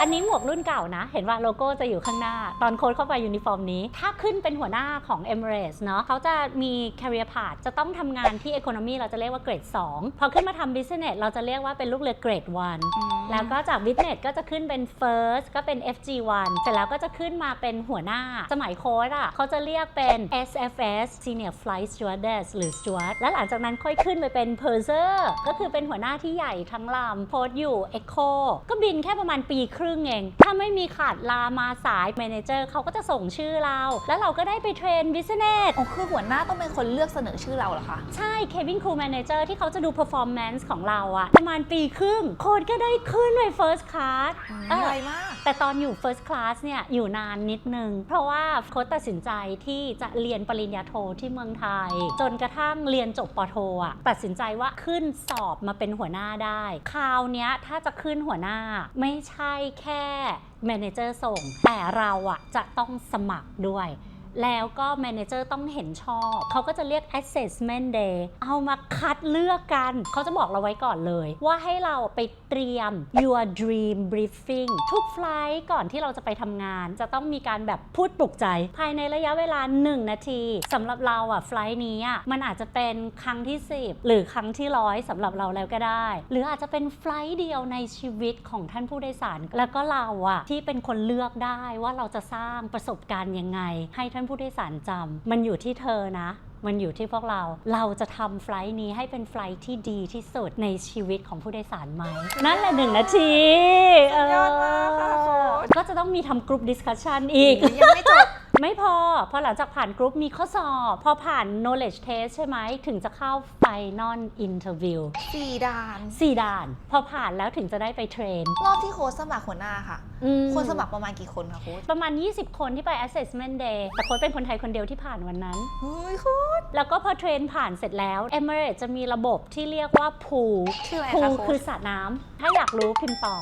อันนี้หมวกรุ่นเก่านะ เห็นว่าโลโก้จะอยู่ข้างหน้า ตอนโค้ดเข้าไปยูนิฟอร์มนี้ ถ้าขึ้นเป็นหัวหน้าของ Emirates เนาะเขาจะมี career path จะต้องทำงานที่ economy เราจะเรียกว่าเกรด 2 พอขึ้นมาทำ business เราจะเรียกว่าเป็นลูกเรือเกรด 1 แล้วก็จาก business ก็จะขึ้นเป็น first ก็เป็น FG1 เสร็จแล้วก็จะขึ้นมาเป็นหัวหน้า สมัยโค้ดอะเขาจะเรียกเป็น SFS Senior Flight Stewardess หรือ Steward แล้วหลังจากนั้นค่อยขึ้นไปเป็น Purser ก็คือเป็นหัวหน้าที่ใหญ่ทั้งลำโค้ดอยู่ Echo ก็บินแค่ประมาณปีครึ่งเอง ถ้าไม่มีขาดลามาสาย Manager เขาก็จะส่งชื่อเรา แล้วเราก็ได้ไปเทรน Business อ๋อคือหัวหน้าต้องเป็นคนเลือกเสนอชื่อเราเหรอคะ ใช่ Cabin Crew Manager ที่เขาจะดู performance ของเราอะประมาณปีครึ่งโค้ดก็ได้ขึ้นไป First Class เออ ไวมาก แต่ตอนอยู่ first class เนี่ย อยู่นานนิดนึง เพราะว่าโค้ชตัดสินใจที่จะเรียนปริญญาโทที่เมืองไทย จนกระทั่งเรียนจบปโทอะตัดสินใจว่าขึ้นสอบมาเป็นหัวหน้าได้ คราวเนี้ยถ้าจะขึ้นหัวหน้าไม่ใช่แค่แมเนเจอร์ส่ง แต่เราอะจะต้องสมัครด้วย แล้วก็แมเนเจอร์ต้องเห็นชอบ เขาก็จะเรียก assessment day เอามาคัดเลือกกัน เขาจะบอกเราไว้ก่อนเลย ว่าให้เราไปเตรียม your dream briefing ทุกไฟลท์ก่อนที่เราจะไปทำงาน จะต้องมีการแบบพูดปลุกใจ ภายในระยะเวลา 1 นาทีสำหรับเราอะไฟลท์นี้อะมันอาจจะเป็นครั้งที่ 10 หรือครั้งที่ร้อยสำหรับเราแล้วก็ได้ หรืออาจจะเป็นไฟลท์เดียวในชีวิตของท่านผู้โดยสารแล้วก็เราอะที่เป็นคนเลือกได้ว่าเราจะสร้างประสบการณ์ยังไง ให้ท่านผู้โดยสารจำมันอยู่ที่เธอนะ มันอยู่ที่พวกเรา เราจะทำไฟลท์นี้ให้เป็นไฟลท์ที่ดีที่สุดในชีวิตของผู้โดยสารไหม นั่นแหละหนึ่งนาทีสุดยอดมากค่ะโค้ชก็จะต้องมีทำกรุ๊ปดิสคัชชันอีก ยังไม่จบ ไม่พอ พอหลังจากผ่านกรุ๊ปมีข้อสอบ พอผ่าน knowledge test ใช่ไหม ถึงจะเข้า final interview สี่ด่าน สี่ด่าน พอผ่านแล้วถึงจะได้ไปเทรน รอบที่โค้ชสมัครหัวหน้าค่ะ อืม คนสมัครประมาณกี่คนคะโค้ชประมาณ 20 คนที่ไป assessment day แต่โค้ชเป็นคนไทยคนเดียวที่ผ่านวันนั้น เฮ้ยโค้ชแล้วก็พอเทรนผ่านเสร็จแล้ว Emirates จะมีระบบที่เรียกว่า pool ชื่ออะไร pool คะโค้คือชสระน้ำถ้าอยากรู้พิมพ์ต่อ